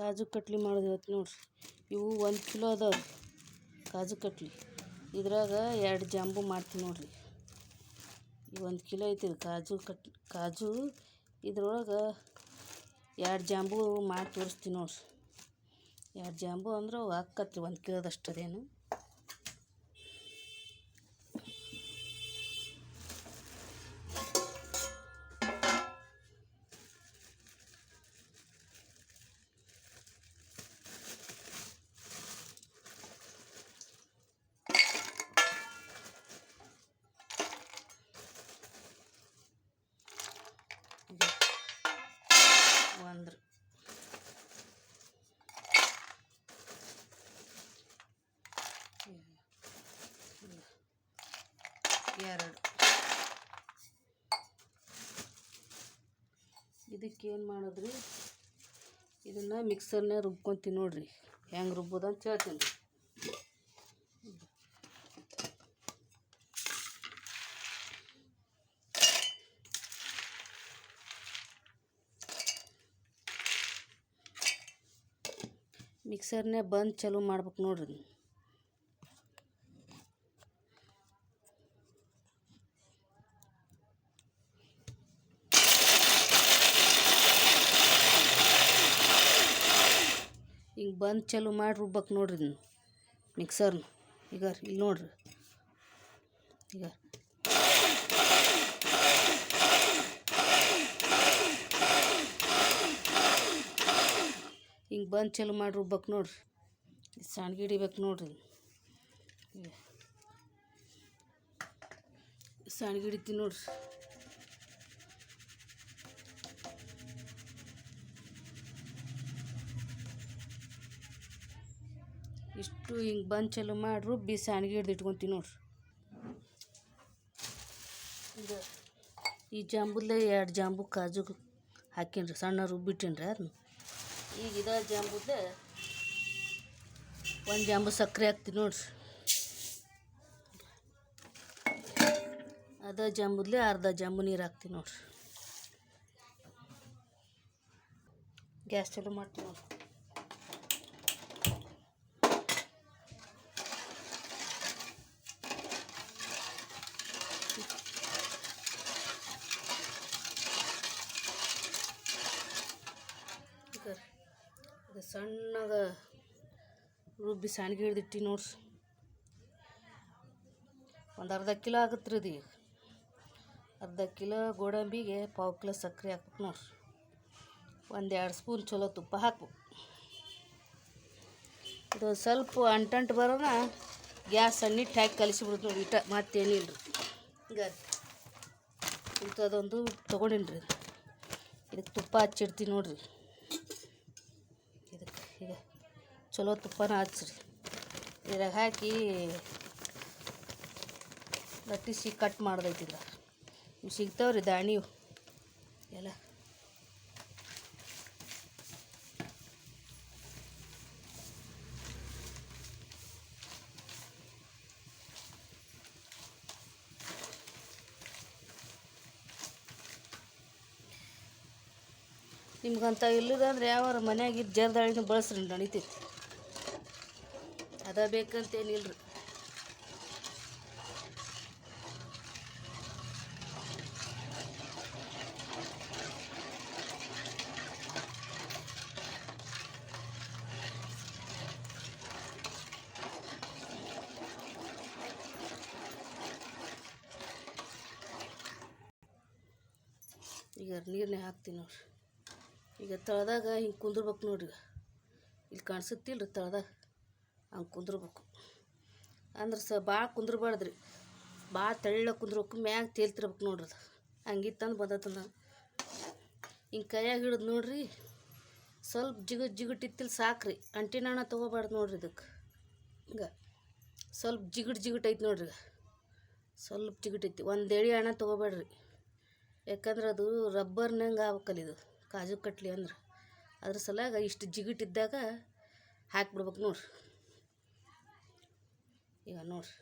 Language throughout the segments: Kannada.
ಕಾಜು ಕಟ್ಲಿ ಮಾಡೋದು ಇವತ್ತು ನೋಡ್ರಿ. ಇವು ಒಂದು ಕಿಲೋ ಅದಾವೆ ಕಾಜು ಕಟ್ಲಿ. ಇದ್ರಾಗ ಎರಡು ಜಾಂಬು ಮಾಡ್ತೀನಿ ನೋಡ್ರಿ. ಈ ಒಂದು ಕಿಲೋ ಐತಿ ಕಾಜು ಕಟ್, ಕಾಜು. ಇದ್ರೊಳಗೆ ಎರಡು ಜಾಂಬು ಮಾಡಿ ತೋರಿಸ್ತೀನಿ ನೋಡ್ರಿ. ಎರಡು ಜಾಂಬು ಅಂದ್ರೆ ಅವು ಹಾಕತ್ರಿ ಒಂದು ಕಿಲೋದಷ್ಟು ಅದೇನು. ಎರಡು ಇದಕ್ಕೆ ಏನು ಮಾಡೋದ್ರಿ? ಇದನ್ನು ಮಿಕ್ಸರ್ನಾಗ ರುಬ್ಕೊತೀನಿ ನೋಡಿರಿ. ಹೆಂಗೆ ರುಬ್ಬೋದು ಅಂತ ಹೇಳ್ತೀನಿ ಮಿಕ್ಸರ್ನೇ ಬಂದು ಚಲೋ ಮಾಡ್ಬೇಕು ನೋಡ್ರಿ ಹಿಂಗೆ ಬಂದು ಚಲೋ ಮಾಡಿ ರುಬ್ಬಕ್ಕೆ ನೋಡ್ರಿ ಇದನ್ನು. ಮಿಕ್ಸರ್ನ ಈಗ ಇಲ್ಲಿ ನೋಡ್ರಿ. ಈಗ ಹಿಂಗೆ ಬಂದು ಚಲೋ ಮಾಡಿ ರುಬ್ಬಕ್ಕೆ ನೋಡ್ರಿ. ಸಣ್ಣಗೆ ಹಿಡಿಬೇಕು ನೋಡ್ರಿ ಸಣ್ಣಗೆ ಹಿಡಿತೀನಿ ನೋಡ್ರಿ. ಇಷ್ಟು ಹಿಂಗೆ ಬಂದು ಚಲೋ ಮಾಡಿ ರುಬ್ಬಿ ಸಾಣ್ಗಿ ಹಿಡ್ದು ಇಟ್ಕೊತೀನಿ ನೋಡ್ರಿ ಈ ಜಾಂಬುಲ್ಲೇ ಎರಡು ಜಾಂಬು ಕಾಜು ಹಾಕೀನಿ ಸಣ್ಣ ರುಬ್ಬಿಟ್ಟಿನ್ರಿ ಅದನ್ನ ಈಗ ಇದ ಜಾಂಬುದ ಒಂದು ಜಾಂಬು ಸಕ್ಕರೆ ಹಾಕ್ತೀನಿ ನೋಡ್ರಿ. ಅದ ಜಾಂಬುದ್ಲೆ ಅರ್ಧ ಜಾಂಬು ನೀರು ಹಾಕ್ತೀನಿ ನೋಡ್ರಿ. ಗ್ಯಾಸ್ ಚಾಲು ಮಾಡ್ತೀನಿ ನೋಡ್ರಿ ಈಗ ಇದು ಸಣ್ಣದ ರುಬ್ಬಿ ಸಾಣಿಗೆ ಹಿಡ್ದಿಟ್ಟಿ ನೋಡ್ರಿ. ಒಂದು ಅರ್ಧ ಕಿಲೋ ಆಗತ್ತೆ ರೀ ಇದು ಅರ್ಧ ಕಿಲೋ ಗೋಡಂಬಿಗೆ ಪಾವು ಕಿಲೋ ಸಕ್ಕರೆ ಹಾಕ್ಬೇಕು ನೋಡ್ರಿ. ಒಂದು ಎರಡು ಸ್ಪೂನ್ ಚಲೋ ತುಪ್ಪ ಹಾಕ್ಬೇಕು. ಇದು ಸ್ವಲ್ಪ ಅಂಟಂಟು ಬರೋಣ ಗ್ಯಾಸ್ ಸಣ್ಣಿಟ್ಟು ಹಾಕಿ ಕಲಿಸಿಬಿಡ್ತು ನೋಡಿ ಇಟ್ಟ ಮತ್ತೇನಿಲ್ಲ ರೀ ಹಿಂಗೆ ಇಂಥದ್ದೊಂದು ತೊಗೊಂಡಿನಿ ರೀ ಇದಕ್ಕೆ ತುಪ್ಪ ಹಚ್ಚಿಡ್ತೀನಿ ನೋಡ್ರಿ ಇದಕ್ಕೆ ಈಗ ಚಲೋ ತುಪ್ಪನ ಹಚ್ಚಿರಿ ಇದ್ರಾಗ ಹಾಕಿ ಲಟ್ಟಿಸಿ ಕಟ್ ಮಾಡ್ದೈತಿ ಇದ್ರಾಗ ಇವು ಸಿಗ್ತಾವ್ರಿ ದಾಣಿವು ಎಲ್ಲ. ನಿಮ್ಗಂತ ಇಲ್ಲದಂದ್ರೆ ಯಾವಾರ ಮನ್ಯಾಗ ಜರ್ದಾಳಿನ ಬಳಸ್ರಿ, ನಡಿತೈತಿ. ಅದ ಬೇಕಂತೇನಿಲ್ರಿ. ಈಗ ನೀರನ್ನೇ ಹಾಕ್ತೀನಿ ನೋಡ್ರಿ. ಈಗ ತಳದಾಗ ಹಿಂಗೆ ಕುಂದ್ರಬೇಕು ನೋಡ್ರಿ ಇಲ್ಲಿ ಕಾಣಿಸುತ್ತಿಲ್ಲ ರೀ ತಳದಾಗ. ಹಂಗೆ ಕುಂದ್ರಬೇಕು. ಅಂದ್ರೆ ಸ ಭಾಳ ಕುಂದ್ರಬಾರ್ದು ರೀ ಭಾಳ ತೆಳ್ಳಗೆ ಕುಂದ್ರಬೇಕು, ಮ್ಯಾಗ ತೇಲ್ತಿರ್ಬೇಕು ನೋಡ್ರಿ ಅದು. ಹಂಗಿತ್ತಂದು ನಾನು ಹಿಂಗೆ ಕೈಯಾಗ ಹಿಡಿದು ನೋಡ್ರಿ, ಸ್ವಲ್ಪ ಜಿಗು ಜಿಗುಟ್ ಇತ್ತಿಲ್ಲ ಸಾಕ್ರಿ. ಅಂಟಿನಣ್ಣ ತೊಗೋಬಾರ್ದು ನೋಡ್ರಿ ಇದಕ್ಕೆ ಹಿಂಗೆ. ಸ್ವಲ್ಪ ಜಿಗುಟ್ ಜಿಗುಟ್ ಐತಿ ನೋಡ್ರಿ ಸ್ವಲ್ಪ ಜಿಗುಟ್ ಐತಿ. ಒಂದು ಎಳೆ ಹಣ ತೊಗೋಬೇಡ್ರಿ. ಯಾಕಂದ್ರೆ ಅದು ರಬ್ಬರ್ನಂಗೆ ಆಗ್ಬೇಕಲ್ಲ ಇದು. ಕಾಜು ಕಟ್ಲಿ ಅಂದ್ರೆ. ಅದ್ರ ಸಲಾಗ ಇಷ್ಟು ಜಿಗಿಟ್ ಇದ್ದಾಗ ಹಾಕ್ಬಿಡ್ಬೇಕು ನೋಡ್ರಿ. ಈಗ ನೋಡ್ರಿ.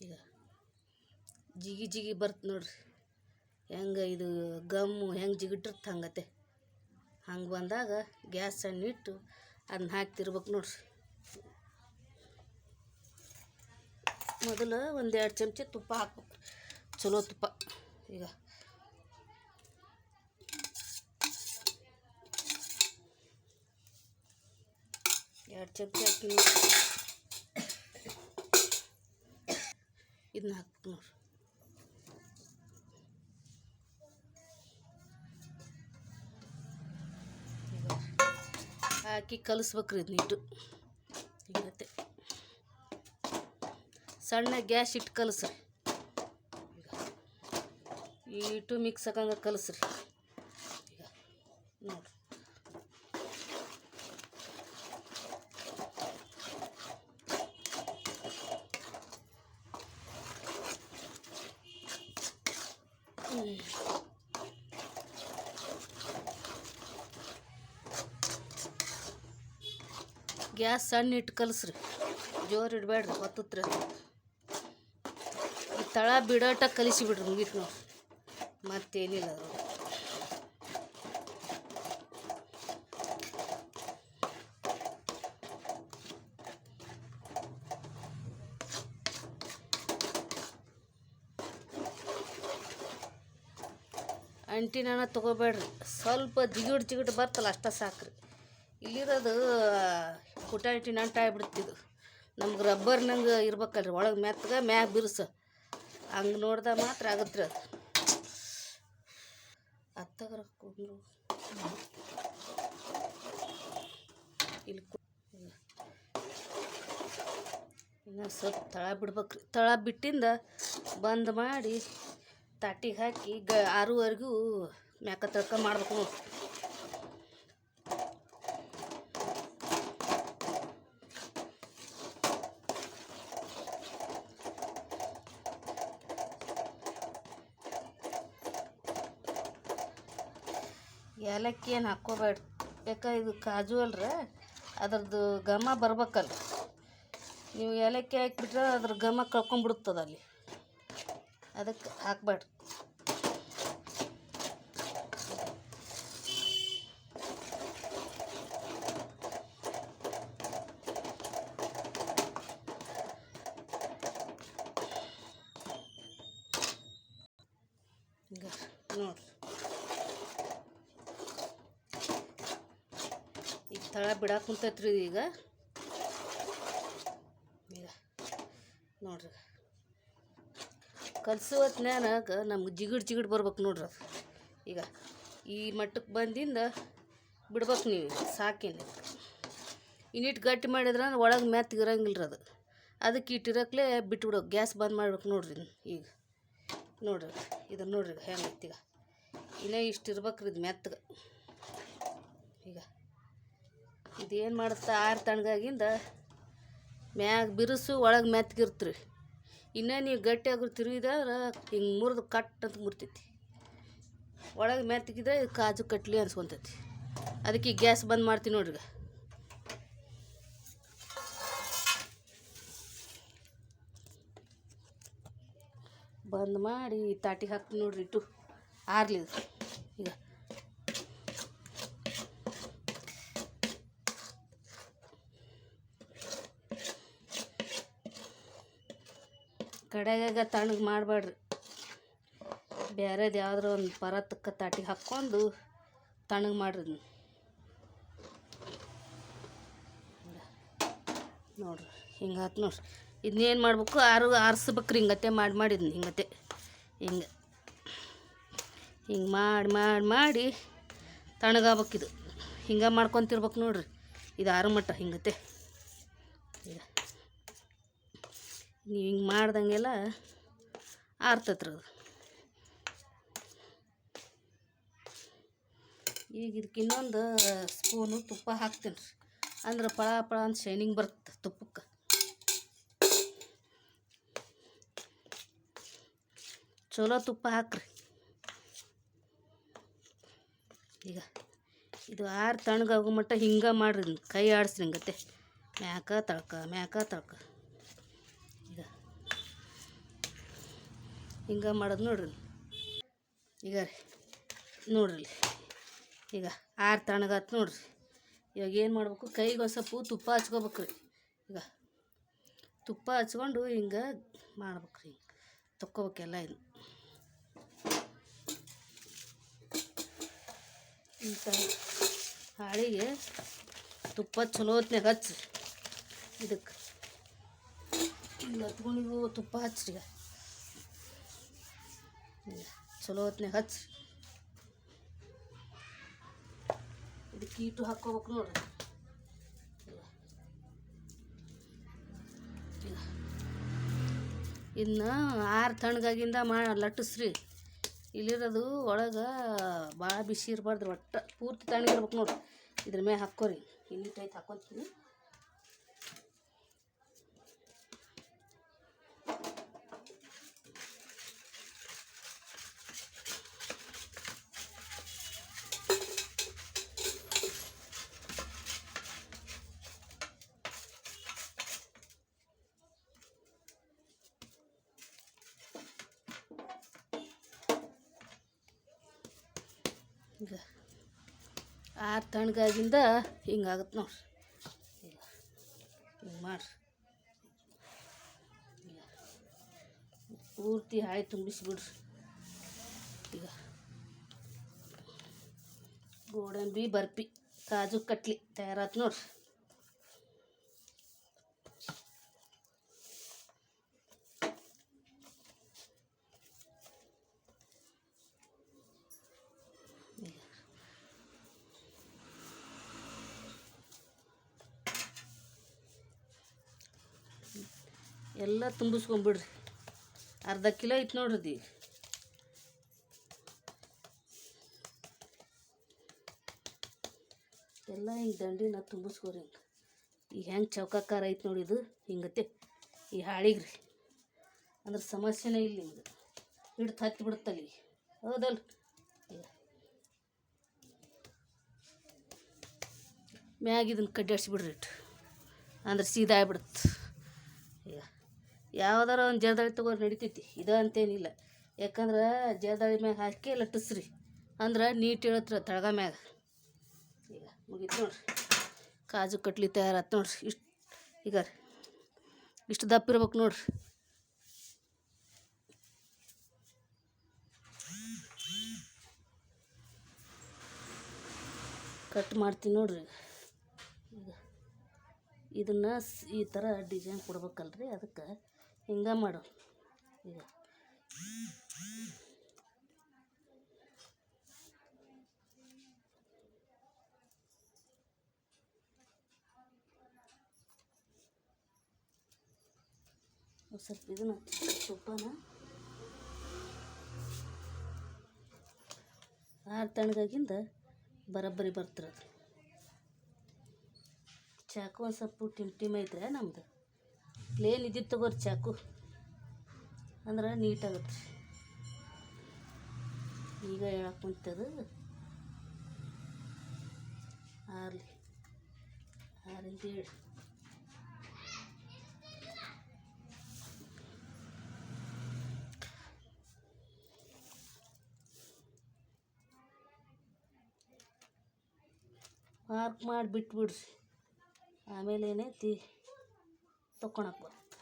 ಈಗ ಜಿಗಿ ಜಿಗಿ ಬರ್ತ ನೋಡ್ರಿ. ಹೆಂಗೆ ಇದು ಗಮ್ಮು ಹೆಂಗೆ ಜಿಗಿಟಿರ್ತ ಹಂಗತೆ. ಹಂಗೆ ಬಂದಾಗ ಗ್ಯಾಸ್ ಸಣ್ಣ ಇಟ್ಟು ಅದನ್ನ ಹಾಕ್ತಿರ್ಬೇಕು ನೋಡಿರಿ. ಮೊದಲು ಒಂದು ಎರಡು ಚಮಚ ತುಪ್ಪ ಹಾಕ್ಬೇಕು ಚಲೋ ತುಪ್ಪ. ಈಗ ಎರಡು ಚಮಚ ಹಾಕಿ ಇದನ್ನ ಹಾಕ್ಬೇಕು ನೋಡ್ರಿ ಹಾಕಿ ಕಲಿಸ್ಬೇಕ್ರಿ ಇದು ನೀಟು. ಹಿಂಗತ್ತೆ. ಸಣ್ಣ ಗ್ಯಾಸ್ ಇಟ್ಟು ಕಲಸ್ರಿ. ಈಗ. ಇಟ್ಟು ಮಿಕ್ಸ್ ಹಾಕಂಗ ಕಲಸ್ರಿ ಈಗ ನೋಡ್ರಿ ಹ್ಮ್. ಗ್ಯಾಸ್ ಸಣ್ಣ ಇಟ್ಟು ಕಲಸ್ರಿ. ಜೋರು ಇಡಬೇಡ್ರಿ ಹೊತ್ತತ್ರ. ತಳ ಬಿಡೋಟ ಕಲಿಸಿ ಬಿಡ್ರಿ ಮುಗೀತು ನೋಡಿ. ಮತ್ತೇನಿಲ್ಲ ಅದು ಅಂಟಿನ ತೊಗೋಬೇಡ್ರಿ. ಸ್ವಲ್ಪ ಜಿಗಿಡ್ ಜಿಗಿಡ್ ಬರ್ತಲ್ಲ ಅಷ್ಟ ಸಾಕ್ರಿ. ಇಲ್ಲಿರೋದು ಪುಟಾಣಿಟಿನ ನಂಟು ಆಗ್ಬಿಡ್ತಿದ್ದು ನಮ್ಗೆ ರಬ್ಬರ್ನಂಗೆ ಇರ್ಬೇಕಲ್ರಿ, ಒಳಗೆ ಮೆತ್ತಗ ಮ್ಯಾಗ ಬಿರ್ಸ. ಹಂಗೆ ನೋಡ್ದ ಮಾತ್ರ ಆಗತ್ರಿ ಅದು. ಅತ್ತಗರ ಕುಂದ್ರು. ಇಲ್ಲಿ ಸ್ವಲ್ಪ ತಳ ಬಿಡ್ಬೇಕ್ರಿ. ತಳ ಬಿಟ್ಟಿಂದ ಬಂದ್ ಮಾಡಿ ತಾಟಿಗೆ ಹಾಕಿ ಗ ಆರೂವರೆಗೂ ಮ್ಯಾಕ ತಳ್ಕ ಮಾಡ್ಬೇಕು ಏಲಕ್ಕಿ ಏನು ಹಾಕ್ಕೋಬೇಡ. ಯಾಕೆ ಇದು ಕಾಜು ಅಲ್ರ? ಅದ್ರದ್ದು ಘಮ ಬರ್ಬೇಕಲ್ಲ. ನೀವು ಏಲಕ್ಕಿ ಹಾಕ್ಬಿಟ್ರೆ ಅದ್ರ ಘಮ ಕಳ್ಕೊಂಬಿಡ್ತದ ಅಲ್ಲಿ. ಅದಕ್ಕೆ ಹಾಕ್ಬೇಡ್ರಿ ನೋಡ್ರಿ ಈಗ ತಳ ಬಿಡಾಕ ಕುಂತೈತ್ರಿ ಈಗ. ಈಗ ನೋಡ್ರಿ. ಕಲಸು ಹೊತ್ನ್ಯಾಗ ನಮ್ಗೆ ಜಿಗಿಡ್ ಜಿಗಿಡ್ ಬರ್ಬೇಕು ನೋಡ್ರಿ ಅದು. ಈಗ ಈ ಮಟ್ಟಕ್ಕೆ ಬಂದಿಂದ ಬಿಡ್ಬೇಕು ನೀವು ಸಾಕೇನೆ. ಇನ್ನಿಟ್ಟು ಗಟ್ಟಿ ಮಾಡಿದ್ರೆ ಒಳಗೆ ಮೆತ್ತಗಿರಂಗಿಲ್ಲ ಅದು. ಅದಕ್ಕೆ ಇಟ್ಟಿರಕ್ಲೆ ಬಿಟ್ಬಿಡೋಕೆ ಗ್ಯಾಸ್ ಬಂದ್ ಮಾಡ್ಬೇಕು ನೋಡ್ರಿ ಈಗ. ನೋಡ್ರಿ, ಇದು ನೋಡ್ರಿ ಹೆಂಗೆ ಈಗ. ಇನ್ನೇ ಇಷ್ಟು ಇರ್ಬೇಕ್ರಿ ಇದು ಮೆತ್ತಗೆ ಈಗ ಇದೇನು ಮಾಡುತ್ತೆ ಆರು ತಣ್ಣಗಾಗಿಂದ ಮ್ಯಾಗ ಬಿರುಸು ಒಳಗೆ ಮೆತ್ತಗಿರ್ತ್ರಿ ಇನ್ನೂ ನೀವು ಗಟ್ಟಿಯಾಗಿ ತಿರುಗಿದ್ರೆ ಹಿಂಗೆ ಮುರಿದು ಕಟ್ ಅಂತ ಮುರ್ತೈತಿ ಒಳಗೆ ಮೆತ್ತಗಿದ್ರೆ ಇದು ಕಾಜು ಕಟ್ಲಿ ಅನ್ಸ್ಕೊತೈತಿ. ಅದಕ್ಕೆ ಗ್ಯಾಸ್ ಬಂದ್ ಮಾಡ್ತೀನಿ ನೋಡ್ರಿ ಬಂದ್ ಮಾಡಿ ತಾಟಿಗೆ ಹಾಕ್ತೀನಿ ನೋಡ್ರಿ ಇಟ್ಟು. ಆರ್ಲಿ ಈಗ. ಕಡೆಗಾಗ ತಣ್ಣಗೆ ಮಾಡಬೇಡ್ರಿ. ಬೇರೆದು ಯಾವುದ್ರ ಒಂದು ಪರತಕ್ಕ ತಾಟಿಗೆ ಹಾಕ್ಕೊಂಡು ತಣ್ಣಗೆ ಮಾಡ್ರಿ. ನೋಡ್ರಿ, ಹಿಂಗೆ ಆತು ನೋಡ್ರಿ. ಇದನ್ನೇನು ಮಾಡ್ಬೇಕು? ಆರು ಆರಿಸ್ಬೇಕ್ರಿ ಹಿಂಗತ್ತೆ ಮಾಡಿ ಮಾಡಿದ್ನಿ ಹಿಂಗತ್ತೆ ಹಿಂಗೆ ಹಿಂಗೆ. ಮಾಡಿ ಮಾಡಿ ಮಾಡಿ ತಣ್ಣಗಾಗ್ಬೇಕಿದು ಹಿಂಗೆ ಮಾಡ್ಕೊತಿರ್ಬೇಕು ನೋಡ್ರಿ. ಇದು ಆರು ಮಟ್ಟ ಹಿಂಗತ್ತೆ ಈಗ ನೀವು ಹಿಂಗೆ ಮಾಡ್ದಂಗೆಲ್ಲ ಆರ್ತತ್ರಿ ಈಗ ಇದಕ್ಕೆ ಇನ್ನೊಂದು ಸ್ಪೂನು ತುಪ್ಪ ಹಾಕ್ತೀನಿ ರೀ. ಅಂದ್ರೆ ಪಳ ಪಳ ಅಂತ ಶೈನಿಂಗ್ ಬರುತ್ತೆ ತುಪ್ಪಕ್ಕೆ. ಚಲೋ ತುಪ್ಪ ಹಾಕ್ರಿ. ಈಗ ಇದು ಆರು ತಣ್ಣಗಾಗೋ ಮಟ್ಟ ಹಿಂಗೆ ಮಾಡ್ರಿ. ಕೈ ಆಡಿಸ್ರಿ ಹಿಂಗತ್ತೆ. ಮ್ಯಾಕ ತಳ್ಕ ಮ್ಯಾಕ ತಳ್ಕ. ಹಿಂಗೆ ಮಾಡೋದು ನೋಡ್ರಿ. ಈಗ ರೀ, ನೋಡ್ರಿ. ಈಗ ಆರು ತಣ್ಣಗಾತು ನೋಡ್ರಿ. ಇವಾಗ ಏನು ಮಾಡ್ಬೇಕು? ಕೈಗೆ ಸ್ವಲ್ಪ ತುಪ್ಪ ಹಚ್ಕೋಬೇಕು ರೀ. ಈಗ ತುಪ್ಪ ಹಚ್ಕೊಂಡು ಹಿಂಗೆ ಮಾಡ್ಬೇಕು ರೀ. ತಕ್ಕೋಬೇಕೆಲ್ಲ ಇದು ಇಂಥ ಹಾಳಿಗೆ ತುಪ್ಪ ಚಲೋ ಹೊತ್ನಾಗ ಹಚ್ಚಿ ಇದಕ್ಕೆ ಇಲ್ಲಿ ತುಪ್ಪ ಹಚ್ಚಿರಿ ಚಲೋ ಹೊತ್ನಾಗ ಹಚ್ಚಿ ಇದಕ್ಕೆ ಈಟು ಹಾಕ್ಕೋಬೇಕು ನೋಡ್ರಿ. ಇನ್ನು ಆರು ತಣ್ಣಗಾಗಿಂದ ಮಾ ಲಟ್ಟಿಸ್ರಿ. ಇಲ್ಲಿರೋದು ಒಳಗೆ ಭಾಳ ಬಿಸಿ ಇರಬಾರ್ದು, ಒಟ್ಟು ಪೂರ್ತಿ ತಣ್ಣಗಿರ್ಬೇಕು ನೋಡ್ರಿ. ಇದ್ರ ಮೇಲೆ ಹಾಕ್ಕೋರಿ. ಇಲ್ಲಿ ಟೈಪ್ ಹಾಕ್ಕೊಂತೀನಿ. ಈಗ ಆರು ತಣ್ಣಗಾಗಿಂದ ಹಿಂಗಾಗತ್ತೆ ನೋಡ್ರಿ. ಈಗ ಹಿಂಗೆ ಮಾಡ್ರಿ. ಈಗ ಪೂರ್ತಿ ಹಾಯಿ ತುಂಬಿಸ್ಬಿಡ್ರಿ. ಈಗ ಗೋಡಂಬಿ ಬರ್ಫಿ ಕಾಜು ಕಟ್ಲಿ ತಯಾರಾತು ನೋಡ್ರಿ. ಎಲ್ಲ ತುಂಬಿಸ್ಕೊಂಬಿಡ್ರಿ. ಅರ್ಧ ಕಿಲೋ ಐತೆ ನೋಡ್ರಿ ಎಲ್ಲ ಹಿಂಗೆ ದಂಡಿನ ತುಂಬಿಸ್ಕೊರಿ ಹಿಂಗೆ ಈಗ ಹೆಂಗೆ ಚೌಕಾಕಾರ ಐತೆ ನೋಡಿ ಇದು. ಹಿಂಗತ್ತೆ ಈ ಹಾಳಿಗೆ ರೀ ಅಂದ್ರೆ ಸಮಸ್ಯೆನೇ ಇಲ್ಲ ಹಿಂಗೆ ಹಿಡ್ದು ಹತ್ತಿ ಬಿಡುತ್ತಲ್ಲಿ. ಹೌದಲ್ಲ ಮ್ಯಾಗ ಇದನ್ನು ಕಡ್ಡಾಡ್ಸಿಬಿಡ್ರಿ ಇಟ್ಟು. ಅಂದ್ರೆ ಸೀದಾ ಆಗ್ಬಿಡುತ್ತೆ. ಯಾವ್ದಾರ ಒಂದು ಜರ್ದಾಳಿ ತಗೊಂಡು ನಡಿತೈತಿ. ಇದು ಅಂತೇನಿಲ್ಲ. ಯಾಕಂದ್ರೆ ಜರ್ದಾಳಿ ಮ್ಯಾಗ ಹಾಕಿ ಲಟ್ಟಿಸ್ರಿ. ಅಂದ್ರೆ ನೀಟ್ ಹೇಳತ್ರ ತಳಗ ಮ್ಯಾಗ. ಈಗ ಮುಗೀತು ನೋಡ್ರಿ. ಕಾಜು ಕಟ್ಲಿ ತಯಾರಾತು ನೋಡ್ರಿ. ಇಷ್ಟು ಈಗ ಇಷ್ಟು ದಪ್ಪ ಇರ್ಬೇಕು ನೋಡ್ರಿ. ಕಟ್ ಮಾಡ್ತೀನಿ ನೋಡ್ರಿ ಈಗ. ಇದನ್ನು ಈ ಥರ ಡಿಸೈನ್ ಕೊಡ್ಬೇಕಲ್ರಿ ಅದಕ್ಕೆ. ಹಿಂಗೆ ಮಾಡು. ಈಗ ಸ್ವಲ್ಪ ಇದನ್ನ ಸೊಪ್ಪನ ಆರು ತಣ್ಣಗಾಗಿಂದ ಬರೋಬ್ಬರಿ ಬರ್ತಿರೋದು. ಚಾಕು ಒಂದು ಸ್ವಲ್ಪ ಟಿಮ್ ಟಿಮ್ ಐತ್ರೆ ನಮ್ದು. ಪ್ಲೇನ್ ಇದ್ದಿದ್ದು ತಗೋರಿ ಚಾಕು. ಅಂದ್ರೆ ನೀಟಾಗತ್ತೆ ಈಗ ಹೇಳಕ್ಕೆ ಕುಂತದು. ಆರ್ಲಿ. ಆರಿಂದ ಹೇಳಿ ಮಾರ್ಕ್ ಮಾಡಿ ಬಿಟ್ಬಿಡ್ರಿ ಆಮೇಲೆ ಏನೈತಿ? ಬರುತ್ತೆ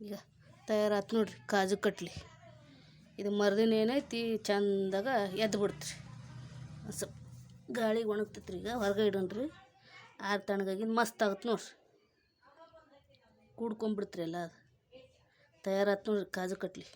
ಈಗ ತಯಾರಾತು ನೋಡ್ರಿ, ಕಾಜು ಕಟ್ಲಿ. ಇದು ಮರದಿನ ಏನೈತಿ, ಚಂದಾಗ ಎದ್ದು ಬಿಡ್ತ್ರಿ. ಸ್ವಲ್ಪ ಗಾಳಿಗೆ ಒಣಗ್ತೈತ್ರಿ ಈಗ, ಹೊರಗೆ ಇಡೋಣ್ರಿ. ಆರು ತಣ್ಣಗಾಗಿಂದ ಮಸ್ತ್ ಆಗುತ್ತೆ ನೋಡ್ರಿ. ಕೂಡ್ಕೊಂಬಿಡ್ತ್ರಿ ಎಲ್ಲ ಅದು. ತಯಾರಾತು ನೋಡ್ರಿ, ಕಾಜು ಕಟ್ಲಿ.